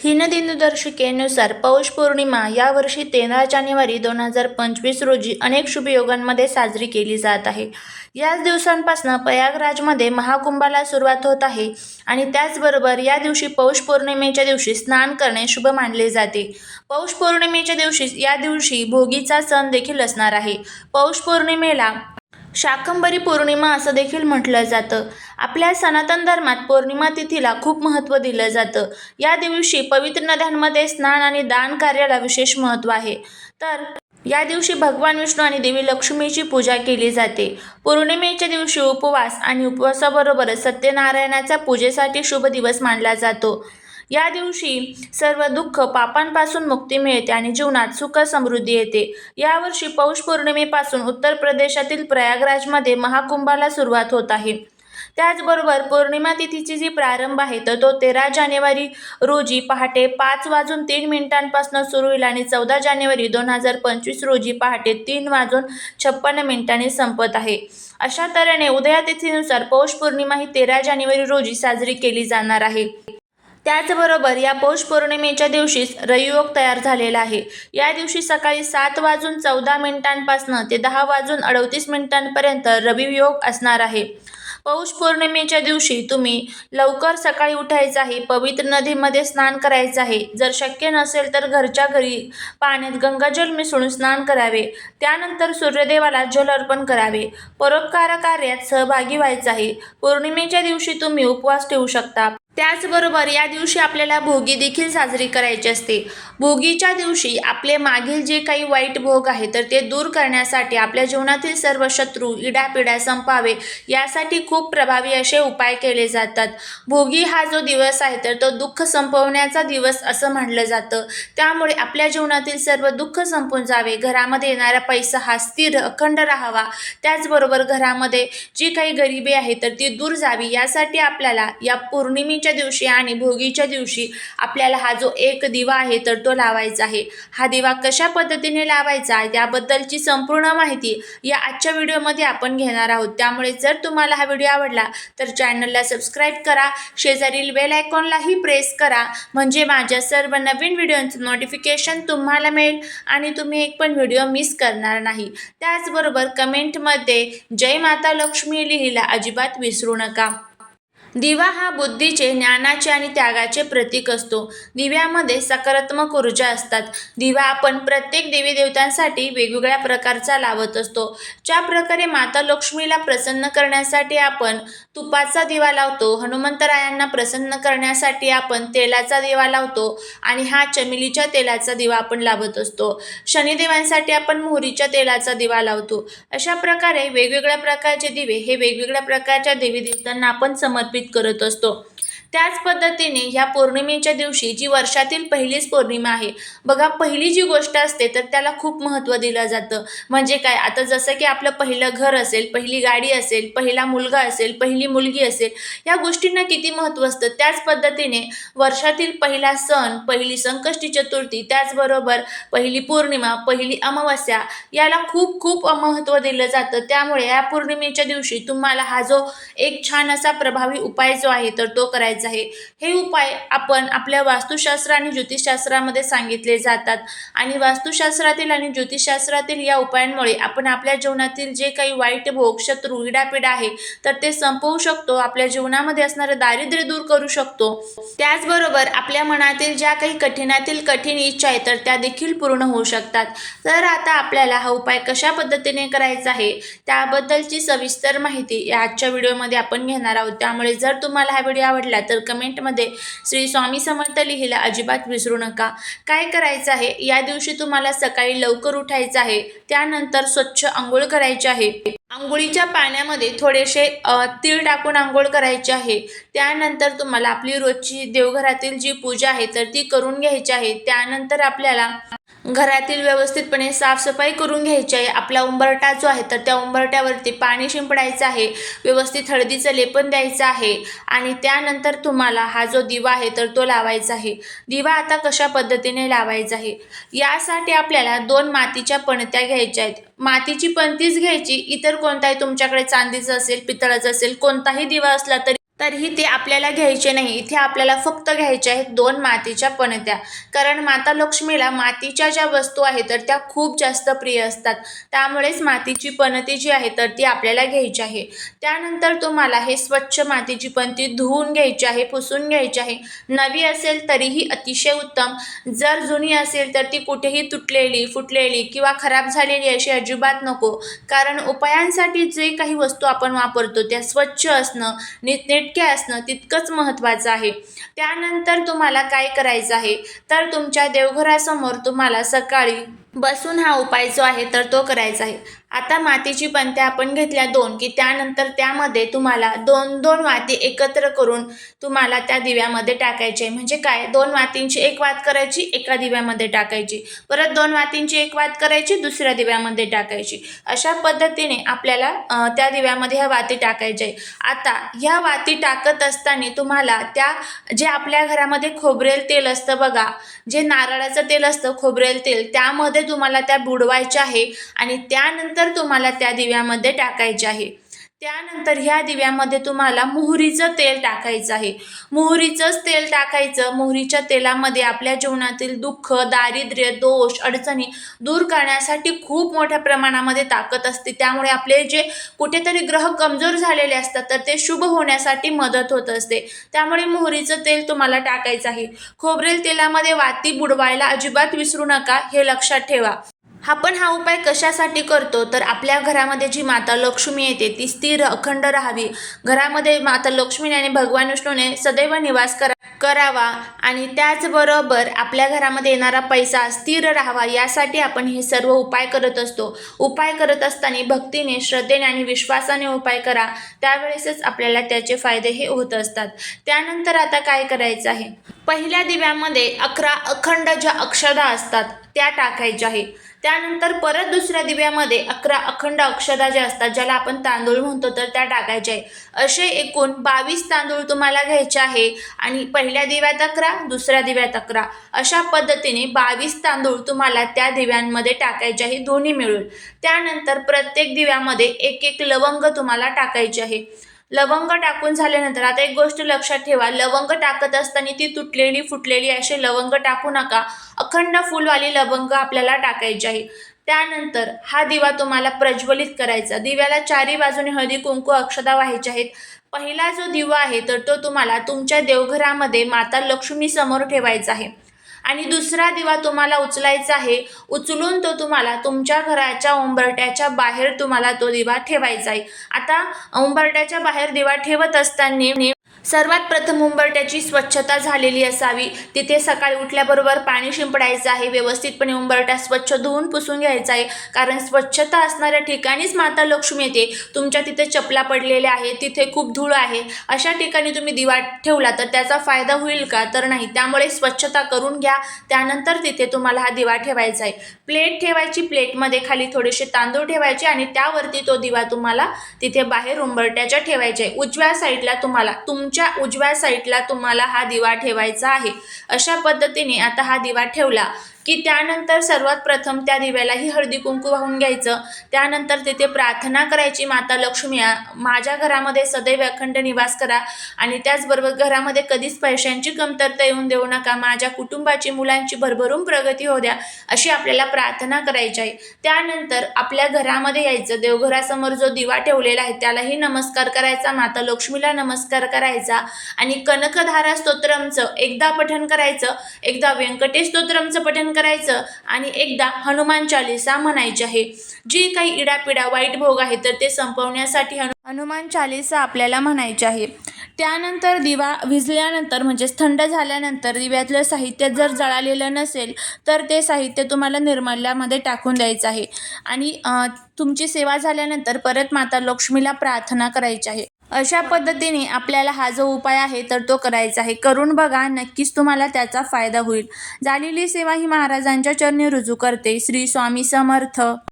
हिनदिनदर्शिकेनुसार पौष पौर्णिमा यावर्षी तेरा जानेवारी दोन हजार पंचवीस रोजी अनेक शुभयोगांमध्ये साजरी केली जात आहे. याच दिवसांपासून प्रयागराजमध्ये महाकुंभाला सुरुवात होत आहे आणि त्याचबरोबर या दिवशी पौष पौर्णिमेच्या दिवशी स्नान करणे शुभ मानले जाते. पौष पौर्णिमेच्या दिवशी या दिवशी भोगीचा सण देखील असणार आहे. पौष पौर्णिमेला शाकंभरी पौर्णिमा असं देखील म्हटलं जातं. आपल्या सनातन धर्मात पौर्णिमा तिथीला खूप महत्त्व दिलं जातं. या दिवशी पवित्र नद्यांमध्ये स्नान आणि दान कार्याला विशेष महत्त्व आहे. तर या दिवशी भगवान विष्णू आणि देवी लक्ष्मीची पूजा केली जाते. पौर्णिमेच्या दिवशी उपवास आणि उपवासाबरोबरच सत्यनारायणाच्या पूजेसाठी शुभ दिवस मानला जातो. या दिवशी सर्व दुःख पापांपासून मुक्ती मिळते आणि जीवनात सुख समृद्धी येते. यावर्षी पौष पौर्णिमेपासून उत्तर प्रदेशातील प्रयागराजमध्ये महाकुंभाला सुरुवात होत आहे. त्याचबरोबर पौर्णिमा तिथीची जी प्रारंभ आहे तर तो तेरा जानेवारी रोजी पहाटे पाच वाजून तीन मिनिटांपासून सुरू होईल आणि चौदा जानेवारी दोन हजार पंचवीस रोजी पहाटे तीन वाजून छप्पन्न मिनिटांनी संपत आहे. अशा तऱ्हेने उदया तिथीनुसार पौष पौर्णिमा ही तेरा जानेवारी रोजी साजरी केली जाणार आहे. त्याचबरोबर या पौष पौर्णिमेच्या दिवशीच रवियोग तयार झालेला आहे. या दिवशी सकाळी सात वाजून चौदा मिनिटांपासनं ते दहा वाजून अडतीस मिनिटांपर्यंत रवियोग असणार आहे. पौष पौर्णिमेच्या दिवशी तुम्ही लवकर सकाळी उठायचं आहे पवित्र नदीमध्ये स्नान करायचं आहे जर शक्य नसेल तर घरच्या घरी पाण्यात गंगाजल मिसळून स्नान करावे. त्यानंतर सूर्यदेवाला जल अर्पण करावे. परोपकार कार्यात सहभागी व्हायचं आहे पौर्णिमेच्या दिवशी तुम्ही उपवास ठेवू शकता. त्याचबरोबर या दिवशी आपल्याला भोगी देखील साजरी करायची असते. भोगीच्या दिवशी आपले मागील जे काही वाईट भोग आहे तर ते दूर करण्यासाठी आपल्या जीवनातील सर्व शत्रू इडापिडा संपावे यासाठी खूप प्रभावी असे उपाय केले जातात. भोगी हा जो दिवस आहे तर तो दुःख संपवण्याचा दिवस असं म्हटलं जातं. त्यामुळे आपल्या जीवनातील सर्व दुःख संपून जावे. घरामध्ये येणारा पैसा हा स्थिर अखंड राहावा. त्याचबरोबर घरामध्ये जी काही गरिबी आहे तर ती दूर जावी. यासाठी आपल्याला या पौर्णिमेच्या दिवशी आणि भोगीच्या दिवशी आपल्याला हा जो एक दिवा आहे तर तो लावायचा आहे. हा दिवा कशा पद्धतीने लावायचा याबद्दलची संपूर्ण माहिती या आजच्या व्हिडिओमध्ये आपण घेणार आहोत. त्यामुळे जर तुम्हाला हा व्हिडिओ आवडला तर चॅनलला सबस्क्राईब करा. शेजारील बेल आयकॉनलाही प्रेस करा. म्हणजे माझ्या सर्व नवीन व्हिडिओंचं नोटिफिकेशन तुम्हाला मिळेल आणि तुम्ही एक पण व्हिडिओ मिस करणार नाही. त्याचबरोबर कमेंटमध्ये जय माता लक्ष्मी लिहिला अजिबात विसरू नका. दिवा हा बुद्धीचे ज्ञानाचे आणि त्यागाचे प्रतीक असतो. दिव्यामध्ये सकारात्मक ऊर्जा असतात. दिवा आपण प्रत्येक देवी देवतांसाठी वेगवेगळ्या प्रकारचा लावत असतो. ज्या प्रकारे माता लक्ष्मीला प्रसन्न करण्यासाठी आपण तुपाचा दिवा लावतो हनुमंतरायांना प्रसन्न करण्यासाठी आपण तेलाचा दिवा लावतो आणि हा चमेलीच्या तेलाचा दिवा आपण लावत असतो. शनिदेवांसाठी आपण मोहरीच्या तेलाचा दिवा लावतो. अशा प्रकारे वेगवेगळ्या प्रकारचे दिवे हे वेगवेगळ्या प्रकारच्या देवी देवतांना आपण समर्पित करत असतो. त्याच पद्धतीने ह्या पौर्णिमेच्या दिवशी जी वर्षातील पहिलीच पौर्णिमा आहे बघा पहिली जी गोष्ट असते तर त्याला खूप महत्त्व दिलं जातं. म्हणजे काय? आता जसं की आपलं पहिलं घर असेल पहिली गाडी असेल पहिला मुलगा असेल पहिली मुलगी असेल या गोष्टींना किती महत्त्व असतं? त्याच पद्धतीने वर्षातील पहिला सण पहिली संकष्टी चतुर्थी त्याचबरोबर पहिली पौर्णिमा पहिली अमावस्या याला खूप खूप महत्त्व दिलं जातं. त्यामुळे या पौर्णिमेच्या दिवशी तुम्हाला हा जो एक छान असा प्रभावी उपाय जो आहे तर तो करायचा आहे. हे उपाय आपण आपल्या वास्तुशास्त्र आणि ज्योतिषशास्त्रामध्ये सांगितले जातात. आणि वास्तुशास्त्रातील आणि ज्योतिषशास्त्रातील या उपायांमुळे आपण आपल्या जीवनातील जे काही वाईट भोग शत्रू इडापिडा आहे तर ते संपवू शकतो. आपल्या जीवनामध्ये असणारं दारिद्र्य दूर करू शकतो. त्याचबरोबर आपल्या मनातील ज्या काही कठीणातील कठीण इच्छा आहे तर त्या देखील पूर्ण होऊ शकतात. तर आता आपल्याला हा उपाय कशा पद्धतीने करायचा आहे त्याबद्दलची सविस्तर माहिती या आजच्या व्हिडिओमध्ये आपण घेणार आहोत. त्यामुळे जर तुम्हाला हा व्हिडिओ आवडला तर कमेंटमध्ये श्री स्वामी समर्थ लिहिला अजिबात विसरू नका. काय करायचं आहे? या दिवशी तुम्हाला सकाळी लवकर उठायचं आहे. त्यानंतर स्वच्छ आंघोळ करायची आहे. आंघोळीच्या पाण्यामध्ये थोडेसे तीळ टाकून आंघोळ करायची आहे. त्यानंतर तुम्हाला आपली रोजची देवघरातील जी पूजा आहे तर ती करून घ्यायची आहे. त्यानंतर आपल्याला घरातील व्यवस्थितपणे साफसफाई करून घ्यायची आहे. आपला उंबरटा जो आहे तर त्या उंबरट्यावरती पाणी शिंपडायचं आहे. व्यवस्थित हळदीचं लेपन द्यायचं आहे. आणि त्यानंतर तुम्हाला हा जो दिवा आहे तर तो लावायचा आहे. दिवा आता कशा पद्धतीने लावायचा आहे? यासाठी आपल्याला दोन मातीच्या पणत्या घ्यायच्या आहेत. मातीची पणतीच घ्यायची. इतर कोणताही तुमच्याकडे चांदीचं असेल पितळाचं असेल कोणताही दिवा असला तरी तरीही ते आपल्याला घ्यायचे नाही. इथे आपल्याला फक्त घ्यायचे आहेत दोन मातीच्या पणत्या. कारण माता लक्ष्मीला मातीच्या ज्या वस्तू आहेत तर त्या खूप जास्त प्रिय असतात. त्यामुळेच मातीची पणती जी आहे तर ती आपल्याला घ्यायची आहे. त्यानंतर तुम्हाला हे स्वच्छ मातीची पणती धुवून घ्यायची आहे पुसून घ्यायची आहे. नवी असेल तरीही अतिशय उत्तम. जर जुनी असेल तर ती कुठेही तुटलेली फुटलेली किंवा खराब झालेली अशी अजिबात नको. कारण उपायांसाठी जे काही वस्तू आपण वापरतो त्या स्वच्छ असणं नेटके असणं तितकंच महत्त्वाचं आहे. त्यानंतर तुम्हाला काय करायचं आहे? तर तुमच्या देवघरासमोर तुम्हाला सकाळी बसून हा उपाय जो आहे तर तो करायचा आहे. आता मातीची पंत्या आपण घेतल्या दोन की त्यानंतर त्यामध्ये तुम्हाला दोन दोन वाती एकत्र करून तुम्हाला त्या दिव्यामध्ये टाकायचे. म्हणजे काय? दोन वातींची एक वात करायची एका दिव्यामध्ये टाकायची. परत दोन वातींची एक वात करायची दुसऱ्या दिव्यामध्ये टाकायची. अशा पद्धतीने आपल्याला त्या दिव्यामध्ये ह्या वाती टाकायच्या आहे आता ह्या वाती टाकत असताना तुम्हाला त्या जे आपल्या घरामध्ये खोबरेल तेल असतं बघा जे नारळाचं तेल असतं खोबरेल तेल त्यामध्ये तुम्हाला त्या बुडवायच्या आहे आणि त्यानंतर तुम्हाला त्या दिव्यामध्ये टाकायचे आहे. त्यानंतर ह्या दिव्यामध्ये तुम्हाला मोहरीचं तेल टाकायचं आहे. मोहरीचंच तेल टाकायचं. मोहरीच्या तेलामध्ये आपल्या जीवनातील दुःख दारिद्र्य दोष अडचणी दूर करण्यासाठी खूप मोठ्या प्रमाणामध्ये ताकद असते. त्यामुळे आपले जे कुठेतरी ग्रह कमजोर झालेले असतात तर ते शुभ होण्यासाठी मदत होत असते. त्यामुळे मोहरीचं तेल तुम्हाला टाकायचं आहे. खोबरेल तेलामध्ये वाती बुडवायला अजिबात विसरू नका हे लक्षात ठेवा. आपण हा उपाय कशासाठी करतो? तर आपल्या घरामध्ये जी माता लक्ष्मी येते ती स्थिर अखंड राहावी. घरामध्ये माता लक्ष्मीने आणि भगवान विष्णूने सदैव निवास करा करावा आणि त्याचबरोबर आपल्या घरामध्ये येणारा पैसा स्थिर राहावा यासाठी आपण हे सर्व उपाय करत असतो. उपाय करत असताना भक्तीने श्रद्धेने आणि विश्वासाने उपाय करा. त्यावेळेसच आपल्याला त्याचे फायदे हे होत असतात. त्यानंतर आता काय करायचं आहे? पहिल्या दिव्यामध्ये अकरा अखंड ज्या अक्षदा असतात त्या टाकायच्या आहे. त्यानंतर परत दुसऱ्या दिव्यामध्ये अकरा अखंड अक्षदा ज्या असतात ज्याला आपण तांदूळ म्हणतो तर त्या टाकायच्या आहे असे एकूण बावीस तांदूळ तुम्हाला घ्यायचे आहे आणि पहिल्या दिव्यात अकरा दुसऱ्या दिव्यात अकरा. अशा पद्धतीने बावीस तांदूळ तुम्हाला त्या दिव्यांमध्ये टाकायचे आहे दोन्ही मिळून. त्यानंतर प्रत्येक दिव्यामध्ये एक एक लवंग तुम्हाला टाकायचे आहे. लवंग टाकून झाल्यानंतर आता एक गोष्ट लक्षात ठेवा लवंग टाकत असताना ती तुटलेली फुटलेली असे लवंग टाकू नका. अखंड फुलवाली लवंग आपल्याला टाकायची आहे. त्यानंतर हा दिवा तुम्हाला प्रज्वलित करायचा. दिव्याला चारी बाजूने हळदी कुंकू अक्षदा व्हायच्या आहेत. पहिला जो दिवा आहे तर तो तुम्हाला तुमच्या देवघरामध्ये माता लक्ष्मी समोर ठेवायचा आहे. आणि दुसरा दिवा तुम्हाला उचलायचा आहे उचलून तो तुम्हाला तुमच्या घराच्या उंबरट्याच्या बाहेर तुम्हाला तो दिवा ठेवायचा आहे. आता उंबरट्याच्या बाहेर दिवा ठेवत असताना सर्वात प्रथम उंबरट्याची स्वच्छता झालेली असावी. तिथे सकाळी उठल्याबरोबर पाणी शिंपडायचं आहे. व्यवस्थितपणे उंबरट्या स्वच्छ धुवून पुसून घ्यायचा आहे. कारण स्वच्छता असणाऱ्या ठिकाणीच माता लक्ष्मी येते. तुमच्या तिथे चपला पडलेल्या आहेत. तिथे खूप धूळ आहे. अशा ठिकाणी तुम्ही दिवा ठेवला तर त्याचा फायदा होईल का? तर नाही. त्यामुळे स्वच्छता करून घ्या. त्यानंतर तिथे तुम्हाला हा दिवा ठेवायचा आहे. प्लेट ठेवायची. प्लेटमध्ये खाली थोडेसे तांदूळ ठेवायचे आणि त्यावरती तो दिवा तुम्हाला तिथे बाहेर उंबरट्याच्या ठेवायचे आहे. उजव्या साईडला तुम्हाला तुम तुमच्या उजव्या साईडला तुम्हाला हा दिवा ठेवायचा आहे. अशा पद्धतीने आता हा दिवा ठेवला. की त्यानंतर सर्वात प्रथम त्या दिव्यालाही हळदी कुंकू वाहून घ्यायचं. त्यानंतर तिथे प्रार्थना करायची माता लक्ष्मी माझ्या घरामध्ये सदैव अखंड निवास करा आणि त्याचबरोबर घरामध्ये कधीच पैशांची कमतरता येऊन देऊ नका. माझ्या कुटुंबाची मुलांची भरभरून प्रगती होऊ द्या अशी आपल्याला प्रार्थना करायची आहे. त्यानंतर आपल्या घरामध्ये यायचं. देवघरासमोर जो दिवा ठेवलेला आहे त्यालाही नमस्कार करायचा. माता लक्ष्मीला नमस्कार करायचा आणि कनकधारा स्तोत्रमचं एकदा पठण करायचं. एकदा व्यंकटेश स्तोत्रमचं पठण करायचं आणि एकदा हनुमान चालिसा म्हणायची आहे. जी काही इडापिडा वाईट भोग आहे तर ते संपवण्यासाठी हनु हनुमान चालिसा आपल्याला म्हणायची आहे. त्यानंतर दिवा विजल्यानंतर म्हणजेच थंड झाल्यानंतर दिव्यातलं साहित्य जर जळालेलं नसेल तर ते साहित्य तुम्हाला निर्मल्यामध्ये टाकून द्यायचं आहे. आणि तुमची सेवा झाल्यानंतर परत माता लक्ष्मीला प्रार्थना करायची आहे. अशा पद्धतीने आपल्याला हा जो उपाय आहे तर तो करायचा आहे. करून बघा नक्कीच तुम्हाला त्याचा फायदा होईल. झालेली सेवा ही महाराजांच्या चरणी रुजू करते. श्री स्वामी समर्थ.